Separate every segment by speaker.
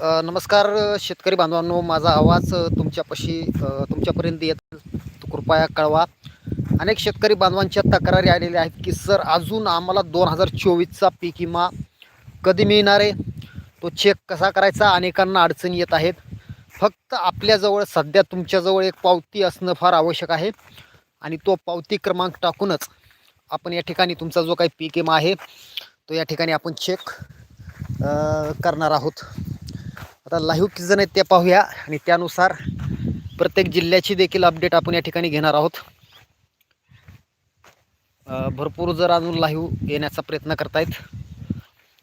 Speaker 1: नमस्कार शेतकरी बांधवांनो. माझा आवाज तुमच्यापाशी तुमच्यापर्यंत येत कृपया कळवा. अनेक शेतकरी बांधवांच्या तक्रारी आलेल्या आहेत की सर अजून आम्हाला दोन हजार चोवीसचा पीक विमा कधी मिळणार आहे? तो चेक कसा करायचा? अनेकांना अडचणी येत आहेत. फक्त आपल्याजवळ सध्या तुमच्याजवळ एक पावती असणं फार आवश्यक आहे आणि तो पावती क्रमांक टाकूनच आपण या ठिकाणी तुमचा जो काही पीक विमा आहे तो या ठिकाणी आपण चेक करणार आहोत. आता लाईव्ह किती जण आहेत ते पाहूया. आणि त्यानुसार प्रत्येक जिल्ह्याची देखील अपडेट आपण या ठिकाणी घेणार आहोत. भरपूर जर अजून लाईव्ह येण्याचा प्रयत्न करतायत.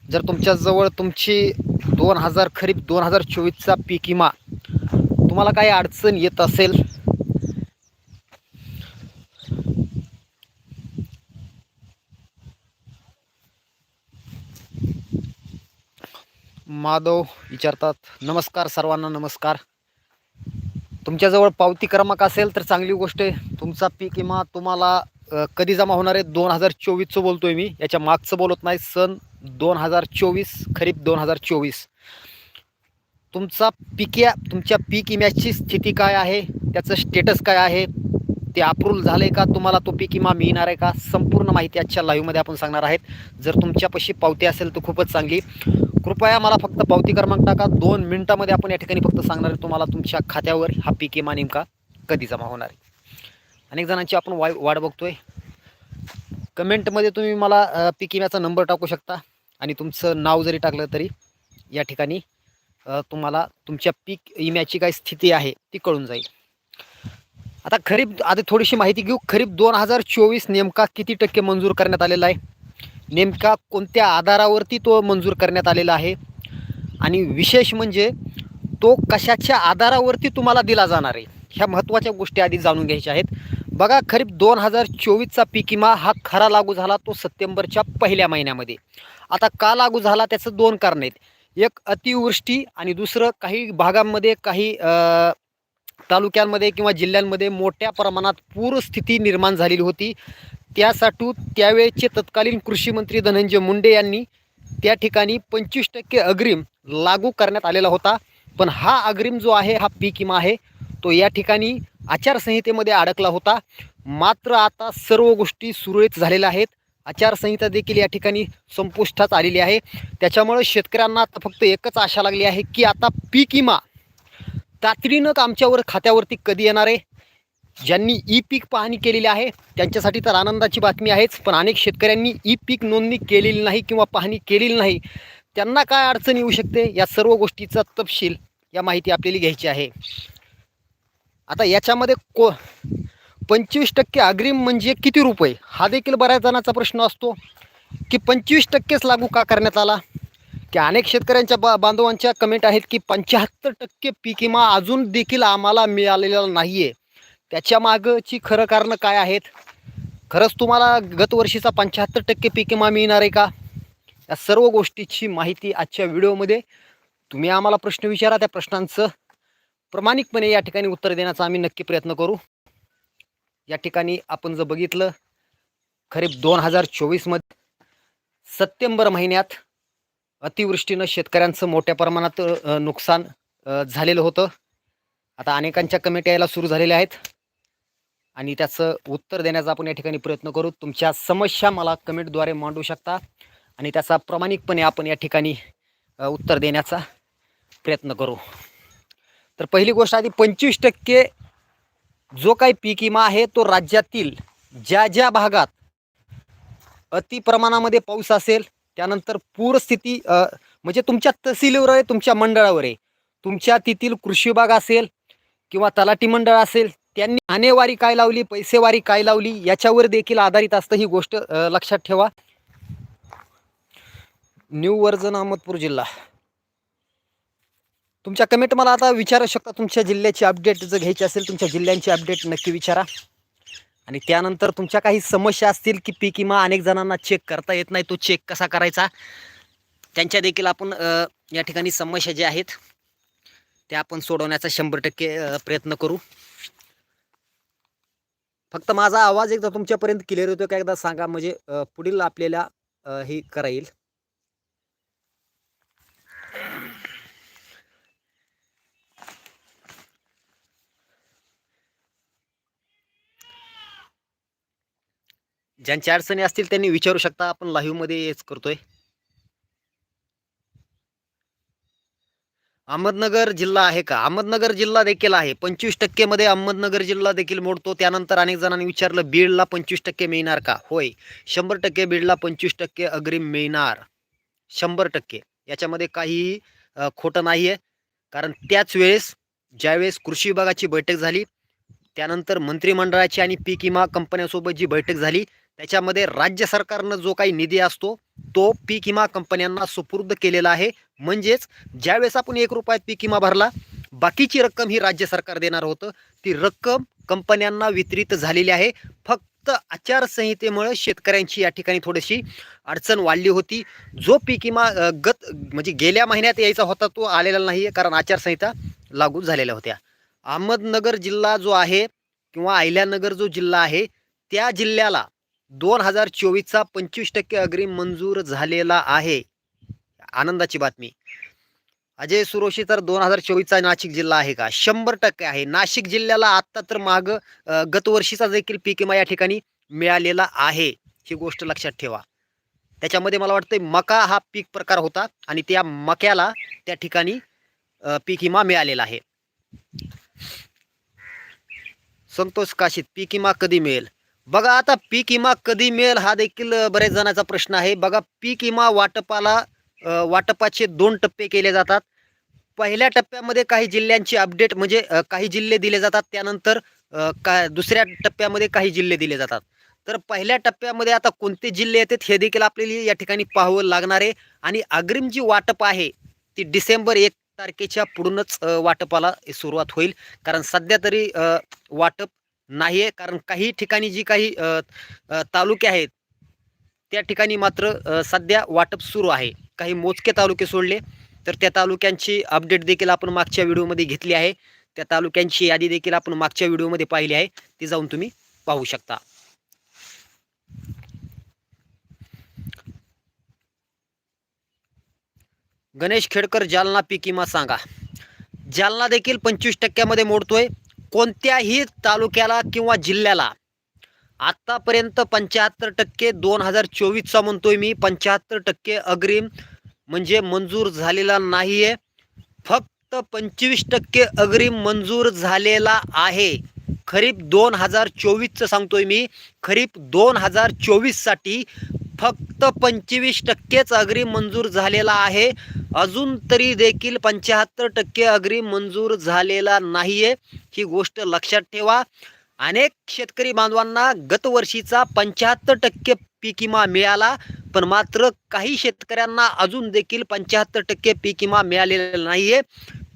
Speaker 1: जर तुमच्याजवळ तुमची दोन हजार खरीप दोन हजार चोवीसचा पीक विमा तुम्हाला काही अडचण येत असेल माधव विचारतात नमस्कार सर्वांना नमस्कार. तुमच्याजवळ पावती क्रमांक असेल तर चांगली गोष्ट आहे. तुमचा पीक विमा तुम्हाला कधी जमा होणार आहे? दोन हजार चोवीसचं बोलतो आहे मी. याच्या मागचं बोलत नाही. सन दोन हजार चोवीस खरीप दोन हजार चोवीस. तुमचा पीक या तुमच्या पीक विम्याची स्थिती काय आहे? त्याचं स्टेटस काय आहे? ते अप्रूव्ह झालं आहे का? तुम्हाला तो पीक विमा मिळणार आहे का? संपूर्ण माहिती आजच्या लाईव्हमध्ये आपण सांगणार आहेत. जर तुमच्यापाशी पावती असेल तर खूपच चांगली. कृपया मला फक्त पावती क्रमांक टाका. दोन मिनिटामध्ये आपण या ठिकाणी फक्त सांगणार आहे तुम्हाला तुमच्या खात्यावर हा पीक विमा नेमका कधी जमा होणार आहे. अनेक जणांची आपण वाय वाट बघतोय. कमेंटमध्ये तुम्ही मला पीक विम्याचा नंबर टाकू शकता आणि तुमचं नाव जरी टाकलं तरी या ठिकाणी तुम्हाला तुमच्या पीक विम्याची काय स्थिती आहे ती कळून जाईल. आता खरीप आधी थोडीशी माहिती घेऊ. खरीप दोन हजार चोवीस नेमका किती टक्के मंजूर करण्यात आलेला आहे? नेमका कोणत्या आधारावरती तो मंजूर करण्यात आलेला आहे? आणि विशेष म्हणजे तो कशाच्या आधारावरती तुम्हाला दिला जाणार आहे? ह्या महत्त्वाच्या गोष्टी आधी जाणून घ्यायच्या आहेत. बघा खरीप दोन हजार चोवीसचा पीक विमा हा खरा लागू झाला तो सप्टेंबरच्या पहिल्या महिन्यामध्ये. आता का लागू झाला त्याचं दोन कारण आहेत. एक अतिवृष्टी आणि दुसरं काही भागांमध्ये काही तालुक्यांमध्ये किंवा जिल्ह्यांमध्ये मोठ्या प्रमाणात पूरस्थिती निर्माण झालेली होती. त्यासाठी त्यावेळेचे तत्कालीन कृषी मंत्री धनंजय मुंडे यांनी त्या ठिकाणी पंचवीस टक्के अग्रिम लागू करण्यात आलेला होता. पण हा अग्रिम जो आहे हा पीक विमा आहे तो या ठिकाणी आचारसंहितेमध्ये अडकला होता. मात्र आता सर्व गोष्टी सुरळीत झालेल्या आहेत. आचारसंहिता देखील या ठिकाणी संपुष्टात आलेली आहे. त्याच्यामुळं शेतकऱ्यांना आता फक्त एकच आशा लागली आहे की आता पीक विमा तातडीनं आमच्यावर खात्यावरती कधी येणार आहे? ज्यांनी ई पीक पाहणी केलेली आहे त्यांच्यासाठी तर आनंदाची बातमी आहेच पण अनेक शेतकऱ्यांनी ई पीक नोंदणी केलेली नाही किंवा पाहणी केलेली नाही. त्यांना काय अडचण येऊ शकते? या सर्व गोष्टीचा तपशील या माहिती आपल्याला घ्यायची आहे. आता याच्यामध्ये को पंचवीस टक्के अग्रिम म्हणजे किती रुपये? हा देखील बऱ्याच जणांचा प्रश्न असतो. की पंचवीस टक्केच लागू का करण्यात आला? की अनेक शेतकऱ्यांच्या बा बांधवांच्या कमेंट आहेत की पंच्याहत्तर टक्के पीक विमा अजून देखील आम्हाला मिळालेला नाही आहे त्याच्या मागची खरं कारणं काय आहेत? खरंच तुम्हाला गतवर्षीचा पंच्याहत्तर टक्के पीक विमा मिळणार आहे का? या सर्व गोष्टीची माहिती आजच्या व्हिडिओमध्ये. तुम्ही आम्हाला प्रश्न विचारा त्या प्रश्नांचं. प्रामाणिकपणे या ठिकाणी उत्तर देण्याचा आम्ही नक्की प्रयत्न करू. या ठिकाणी आपण जर बघितलं खरीप दोन हजार चोवीसमध्ये सप्टेंबर महिन्यात अतिवृष्टीनं शेतकऱ्यांचं मोठ्या प्रमाणात नुकसान झालेलं होतं. आता अनेकांच्या कमेट्या यायला सुरू झालेल्या आहेत. आणि त्याचं उत्तर देण्याचा आपण या ठिकाणी प्रयत्न करू. तुमच्या समस्या मला कमेंटद्वारे मांडू शकता. आणि त्याचा प्रामाणिकपणे आपण या ठिकाणी उत्तर देण्याचा प्रयत्न करू. तर पहिली गोष्ट आधी पंचवीस टक्के जो काही पीक विमा आहे तो राज्यातील ज्या ज्या भागात अति प्रमाणामध्ये पाऊस असेल त्यानंतर पूरस्थिती म्हणजे तुमच्या तहसीलीवर आहे तुमच्या मंडळावर आहे. तुमच्या तेथील कृषी विभाग असेल किंवा तलाटी मंडळ असेल त्यांनी आणेवारी काय लावली पैसेवारी काय लावली याच्यावर देखील आधारित असतं ही गोष्ट लक्षात ठेवा. न्यू वर्जन अहमदपूर जिल्हा. तुमच्या कमेंट मला आता विचारू शकता तुमच्या जिल्ह्याची अपडेट जर घ्यायची असेल तुमच्या जिल्ह्यांची अपडेट नक्की विचारा. आणि त्यानंतर तुमच्या काही समस्या असतील की पीक किंवा अनेक जणांना चेक करता येत नाही तो चेक कसा करायचा? त्यांच्या देखील आपण या ठिकाणी समस्या ज्या आहेत त्या आपण सोडवण्याचा शंभर टक्के प्रयत्न करू. फक्त माझा आवाज एकदा तुमच्यापर्यंत क्लिअर होतो का? एकदा सांगा म्हणजे पुढील आपल्याला हे करा येईल. ज्यांच्या अडचणी असतील त्यांनी विचारू शकता. आपण लाईव्हमध्ये हेच करतोय. अहमदनगर जिल्हा आहे का? अहमदनगर जिल्हा देखील आहे. पंचवीस टक्केमध्ये अहमदनगर जिल्हा देखील मोडतो. त्यानंतर अनेक जणांनी विचारलं बीडला पंचवीस टक्के मिळणार का? होय. शंभर टक्के बीडला पंचवीस टक्के अग्रिम मिळणार. शंभर टक्के. याच्यामध्ये काहीही खोटं नाही आहे कारण त्याच वेळेस ज्यावेळेस कृषी विभागाची बैठक झाली त्यानंतर मंत्रिमंडळाची आणि पीक विमा कंपन्यांसोबत जी बैठक झाली त्याच्यामध्ये राज्य सरकारनं जो काही निधी असतो तो पीक विमा कंपन्यांना सुपूर्द केलेला आहे. म्हणजेच ज्यावेळेस आपण एक रुपयात पीक विमा भरला बाकीची रक्कम ही राज्य सरकार देणार होतं. ती रक्कम कंपन्यांना वितरित झालेली आहे. फक्त आचारसंहितेमुळे शेतकऱ्यांची या ठिकाणी थोडीशी अडचण वाढली होती. जो पीक विमा गत म्हणजे गेल्या महिन्यात यायचा होता तो आलेला नाही आहे कारण आचारसंहिता लागू झालेल्या होत्या. अहमदनगर जिल्हा जो आहे किंवा अहिल्यानगर जो जिल्हा आहे त्या जिल्ह्याला दोन हजार चोवीसचा पंचवीस टक्के अग्रिम मंजूर झालेला आहे. आनंदाची बातमी. अजय सुरोशी तर दोन हजार चोवीसचा नाशिक जिल्हा आहे का? शंभर टक्के आहे. नाशिक जिल्ह्याला आत्ता तर माग गतवर्षीचा देखील पीक विमा या ठिकाणी मिळालेला आहे. ही गोष्ट लक्षात ठेवा. त्याच्यामध्ये मला वाटतं मका हा पीक प्रकार होता आणि त्या मक्याला त्या ठिकाणी पीक विमा मिळालेला आहे. संतोष काशीत पीक विमा कधी मिळेल? बघा आता पीक विमा कधी मिळेल हा देखील बऱ्याच जणांचा प्रश्न आहे. बघा पीक विमा वाटपाला वाटपाचे दोन टप्पे केले जातात. पहिल्या टप्प्यामध्ये काही जिल्ह्यांची अपडेट म्हणजे काही जिल्हे दिले जातात. त्यानंतर का दुसऱ्या टप्प्यामध्ये काही जिल्हे दिले जातात. तर पहिल्या टप्प्यामध्ये आता कोणते जिल्हे येतात हे देखील आपल्याला या ठिकाणी पाहावं लागणार आहे. आणि अग्रिम जी वाटप आहे ती डिसेंबर एक तारखेच्या पुढूनच वाटपाला सुरुवात होईल. कारण सध्या तरी वाटप नाही आहे कारण काही ठिकाणी जी काही तालुके आहेत त्या ठिकाणी मात्र सध्या वाटप सुरू आहे. काही मोजके तालुके सोडले तर त्या तालुक्यांची अपडेट देखील आपण मागच्या व्हिडिओमध्ये घेतली आहे. त्या तालुक्यांची यादी देखील आपण मागच्या व्हिडिओमध्ये पाहिली आहे. ती जाऊन तुम्ही पाहू शकता. गणेश खेडकर जालना पीक विमा सांगा. जालना देखील पंचवीस टक्क्यामध्ये मोडतोय. कोणत्याही तालुक्याला किंवा जिल्ह्याला. आत्तापर्यंत पंच्याहत्तर टक्के दोन हजार चोवीसचा म्हणतोय मी. पंच्याहत्तर टक्के अग्रिम म्हणजे मंजूर झालेला नाही आहे फक्त पंचवीस टक्के अग्रिम मंजूर झालेला आहे. खरीप दोन हजार चोवीसचं सांगतोय मी. खरीप दोन हजार चोवीससाठी फक्त पंचवीस टक्केच अग्रिम मंजूर झालेला आहे. अजून तरी देखील पंच्याहत्तर टक्के अग्रिम मंजूर झालेला नाही आहे ही गोष्ट लक्षात ठेवा. अनेक शेतकरी बांधवांना गतवर्षीचा पंच्याहत्तर टक्के पीक विमा मिळाला पण मात्र काही शेतकऱ्यांना अजून देखील पंच्याहत्तर टक्के पीक विमा मिळालेला नाही आहे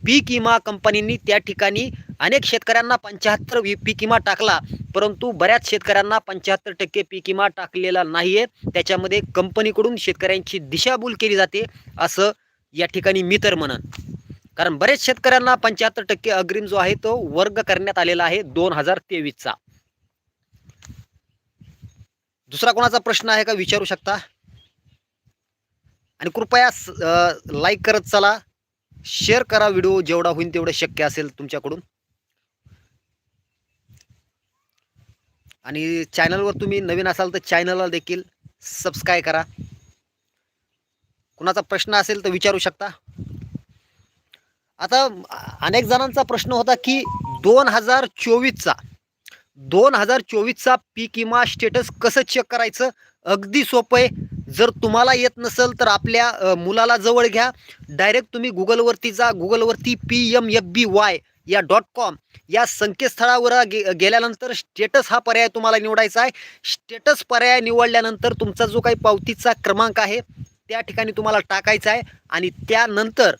Speaker 1: पीक विमा कंपनींनी त्या ठिकाणी अनेक शेतकऱ्यांना पंच्याहत्तर पीक विमा टाकला परंतु बऱ्याच शेतकऱ्यांना पंच्याहत्तर टक्के पीक विमा टाकलेला नाहीये. त्याच्यामध्ये कंपनीकडून शेतकऱ्यांची दिशाभूल केली जाते असं या ठिकाणी मी तर म्हणन. कारण बरेच शेतकऱ्यांना पंच्याहत्तर टक्के अग्रिम जो आहे तो वर्ग करण्यात आलेला आहे दोन हजार तेवीसचा. दुसरा कोणाचा प्रश्न आहे का विचारू शकता? आणि कृपया लाईक करत चला. शेअर करा व्हिडिओ जेवढा होईल तेवढं शक्य असेल तुमच्याकडून. आणि चॅनलवर तुम्ही नवीन असाल तर चॅनलला देखील सबस्क्राईब करा. कुणाचा प्रश्न असेल तर विचारू शकता. आता अनेक जणांचा प्रश्न होता की दोन हजार चोवीसचा दोन हजार चोवीसचा पीक विमा स्टेटस कसं चेक करायचं? अगदी सोपं आहे. जर तुम्हाला येत नसेल तर आपल्या मुलाला जवळ घ्या. डायरेक्ट तुम्ही गुगलवरती जा. गुगलवरती P M F B Y या डॉट कॉम या संकेतस्थळावर गे गेल्यानंतर स्टेटस हा पर्याय तुम्हाला निवडायचा आहे. स्टेटस पर्याय निवडल्यानंतर तुमचा जो काही पावतीचा क्रमांक आहे त्या ठिकाणी तुम्हाला टाकायचा आहे. आणि त्यानंतर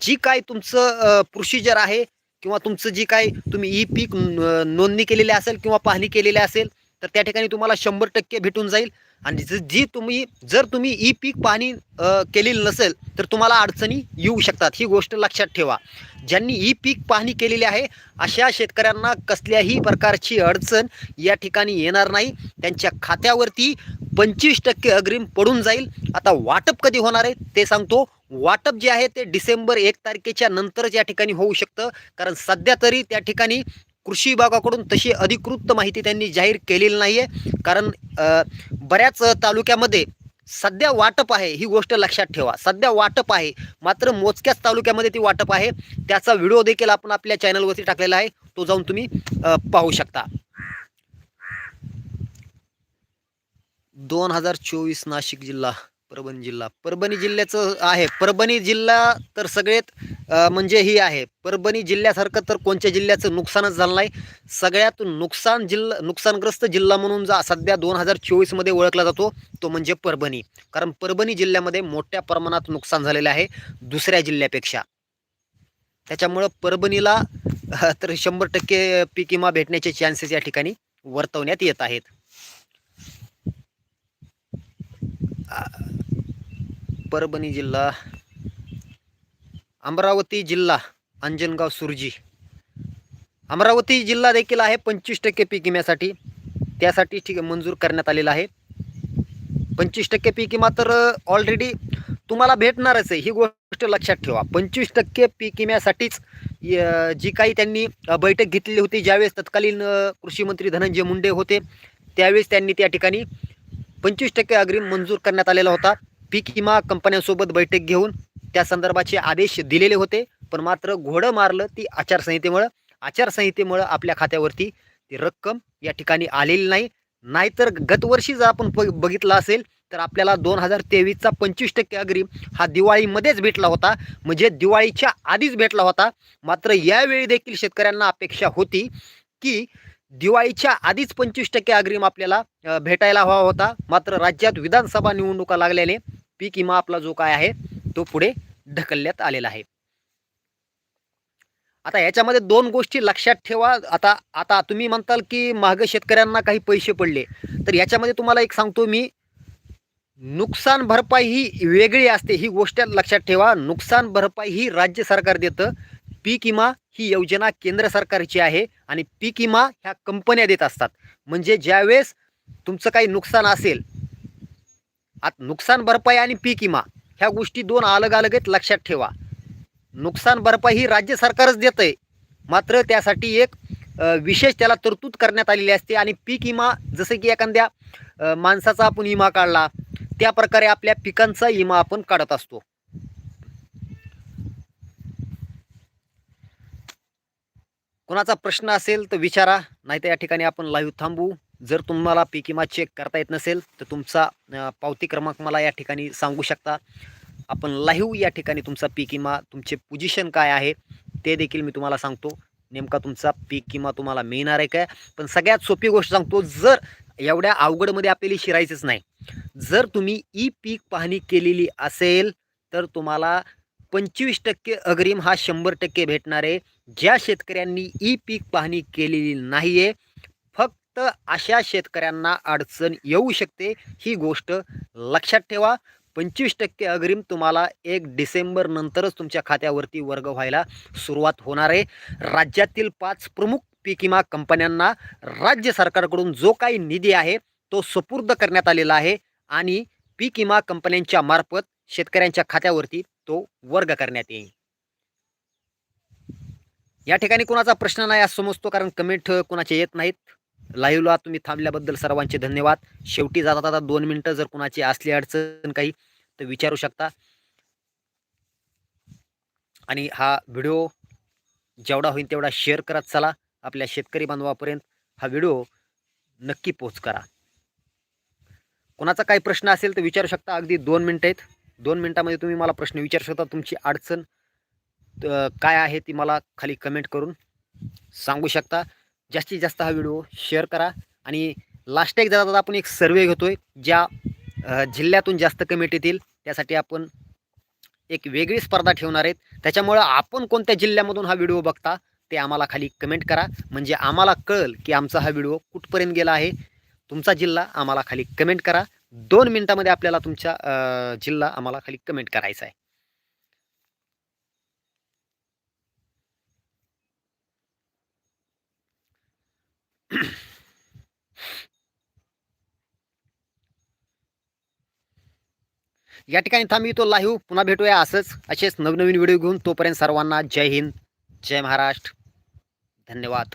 Speaker 1: जी काय तुमचं प्रोसिजर आहे किंवा तुमचं जी काय तुम्ही ई पीक नोंदणी केलेली असेल किंवा पाहणी केलेली असेल तर त्या ठिकाणी तुम्हाला शंभर टक्के भेटून जाईल. आणि ज- जी तुम्ही जर तुम्ही ई पीक पाहणी केलेलं केलेली नसेल तर तुम्हाला अडचणी येऊ शकतात. ही गोष्ट लक्षात ठेवा. ज्यांनी ई पीक पाहणी केलेली आहे अशा शेतकऱ्यांना कसल्याही प्रकारची अडचण या ठिकाणी येणार नाही. त्यांच्या खात्यावरती पंचवीस टक्के अग्रिम पडून जाईल. आता वाटप कधी होणार आहे ते सांगतो. वाटप जे आहे ते डिसेंबर एक तारखेच्या नंतरच या ठिकाणी होऊ शकतं. कारण सध्या तरी त्या ठिकाणी कृषी विभागाकडून तशी अधिकृत माहिती त्यांनी जाहीर केलेली नाही आहे कारण बऱ्याच तालुक्यामध्ये सध्या वाटप आहे ही गोष्ट लक्षात ठेवा. सध्या वाटप आहे मात्र मोजक्याच तालुक्यामध्ये ती वाटप आहे. त्याचा व्हिडिओ देखील आपण आपल्या चॅनलवरती टाकलेला आहे. तो जाऊन तुम्ही पाहू शकता. दोन हजार चोवीस नाशिक जिल्हा परभणी जिल्हा. परभणी जिल्ह्याचं आहे. परभणी जिल्हा तर सगळ्यात म्हणजे ही आहे. परभणी जिल्ह्यासारखं तर कोणत्या जिल्ह्याचं नुकसानच झालं नाही. सगळ्यात नुकसान जिल्हा नुकसानग्रस्त जिल्हा म्हणून जा सध्या दोन हजार चोवीसमध्ये ओळखला जातो तो म्हणजे परभणी. कारण परभणी जिल्ह्यामध्ये मोठ्या प्रमाणात नुकसान झालेलं आहे दुसऱ्या जिल्ह्यापेक्षा. त्याच्यामुळं परभणीला तर शंभर टक्के पीक विमा भेटण्याचे चान्सेस या ठिकाणी वर्तवण्यात येत आहेत. परभणी जिल्हा अमरावती जिल्हा अंजनगाव सुरजी. अमरावती जिल्हा देखील आहे पंचवीस टक्के पीक विम्यासाठी. त्यासाठी ठीक आहे मंजूर करण्यात आलेला आहे. पंचवीस टक्के पीक विमा तर ऑलरेडी तुम्हाला भेटणारच आहे. ही गोष्ट लक्षात ठेवा. पंचवीस टक्के पीक विम्यासाठीच जी काही त्यांनी बैठक घेतलेली होती ज्यावेळेस तत्कालीन कृषी मंत्री धनंजय मुंडे होते त्यावेळेस त्यांनी त्या ठिकाणी पंचवीस टक्के अग्रिम मंजूर करण्यात आलेला होता. पीक विमा कंपन्यांसोबत बैठक घेऊन त्या संदर्भाचे आदेश दिलेले होते. पण मात्र घोडं मारलं ती आचारसंहितेमुळं. आचारसंहितेमुळं आपल्या खात्यावरती ती रक्कम या ठिकाणी आलेली नाही. नाहीतर गतवर्षी जर आपण बघितलं असेल तर आपल्याला दोन हजार तेवीसचा पंचवीस टक्के अग्रिम हा दिवाळीमध्येच भेटला होता. म्हणजे दिवाळीच्या आधीच भेटला होता. मात्र यावेळी देखील शेतकऱ्यांना अपेक्षा होती की दिवाळीच्या आधीच पंचवीस टक्के अग्रिम आपल्याला भेटायला हवा होता. मात्र राज्यात विधानसभा निवडणुका लागल्याने पीक विमा आपला जो काय आहे तो पुढे ढकलण्यात आलेला आहे. आता याच्यामध्ये दोन गोष्टी लक्षात ठेवा. आता आता तुम्ही म्हणताल की मागं शेतकऱ्यांना काही पैसे पडले. तर याच्यामध्ये तुम्हाला एक सांगतो मी. नुकसान भरपाई ही वेगळी असते. ही गोष्ट लक्षात ठेवा. नुकसान भरपाई ही राज्य सरकार देतं. पीक विमा ही योजना केंद्र सरकारची आहे आणि पीक विमा ह्या कंपन्या देत असतात. म्हणजे ज्यावेळेस तुमचं काही नुकसान असेल आता नुकसान भरपाई आणि पीक विमा ह्या गोष्टी दोन अलग अलग आहेत लक्षात ठेवा. नुकसान भरपाई ही राज्य सरकारच देतं आहे मात्र त्यासाठी एक विशेष त्याला तरतूद करण्यात आलेली असते आणि पीक विमा जसं की एखाद्या माणसाचा आपण विमा काढला त्या प्रकारे आपल्या पिकांचा विमा आपण काढत असतो. कोणाचा प्रश्न असेल तर विचारा नाही तर या ठिकाणी आपण लाईव्ह थांबू जर तुम्हाला पीक विमा चेक करता येत नसेल तर तुमचा पावती क्रमांक मला या ठिकाणी सांगू शकता. आपण लाईव्ह या ठिकाणी तुमचा पीक विमा तुमचे पोजिशन काय आहे ते देखील मी तुम्हाला सांगतो. नेमका तुमचा पीक विमा तुम्हाला मिळणार आहे काय? पण सगळ्यात सोपी गोष्ट सांगतो जर एवढ्या अवघडमध्ये आपल्याला शिरायचंच नाही. जर तुम्ही ई पीक पाहणी केलेली असेल तर तुम्हाला पंचवीस टक्के अग्रिम हा शंभर टक्के भेटणार आहे. ज्या शेतकऱ्यांनी ई पीक पाहणी केलेली नाही आहे तर अशा शेतकऱ्यांना अडचण येऊ शकते ही गोष्ट लक्षात ठेवा. पंचवीस टक्के अग्रिम तुम्हाला एक डिसेंबर नंतरच तुमच्या खात्यावरती वर्ग व्हायला सुरुवात होणार आहे. राज्यातील पाच प्रमुख पीक विमा कंपन्यांना राज्य सरकारकडून जो काही निधी आहे तो सुपूर्द करण्यात आलेला आहे आणि पीक विमा कंपन्यांच्या मार्फत शेतकऱ्यांच्या खात्यावरती तो वर्ग करण्यात येईल. या ठिकाणी कोणाचा प्रश्न नाही असं समजतो कारण कमेंट कोणाचे येत नाहीत. लाईव्हला तुम्ही थांबल्याबद्दल सर्वांचे धन्यवाद. शेवटी जाता जाता दोन मिनटं जर कुणाची असली अडचण काही तर विचारू शकता. आणि हा व्हिडिओ जेवढा होईल तेवढा शेअर करत चला. आपल्या शेतकरी बांधवापर्यंत हा व्हिडिओ नक्की पोच करा. कोणाचा काही प्रश्न असेल तर विचारू शकता. अगदी दोन मिनटं आहेत. दोन मिनटामध्ये तुम्ही मला प्रश्न विचारू शकता. तुमची अडचण काय आहे ती मला खाली कमेंट करून सांगू शकता. जास्तीत जास्त हा व्हिडिओ शेअर करा. आणि लास्ट एक जरा आपण एक सर्वे घेतो आहे ज्या जिल्ह्यातून जास्त कमेंट येतील त्यासाठी आपण एक वेगळी स्पर्धा ठेवणार आहेत. त्याच्यामुळं आपण कोणत्या जिल्ह्यामधून हा व्हिडिओ बघता ते आम्हाला खाली कमेंट करा. म्हणजे आम्हाला कळेल की आमचा हा व्हिडिओ कुठपर्यंत गेला आहे. तुमचा जिल्हा आम्हाला खाली कमेंट करा. दोन मिनटामध्ये आपल्याला तुमचा जिल्हा आम्हाला खाली कमेंट करायचा आहे. या ठिकाणी थांबी तो लाईव्ह पुन्हा भेटूया असंच. असेच नवनवीन व्हिडिओ घेऊन तोपर्यंत सर्वांना जय हिंद जय महाराष्ट्र. धन्यवाद.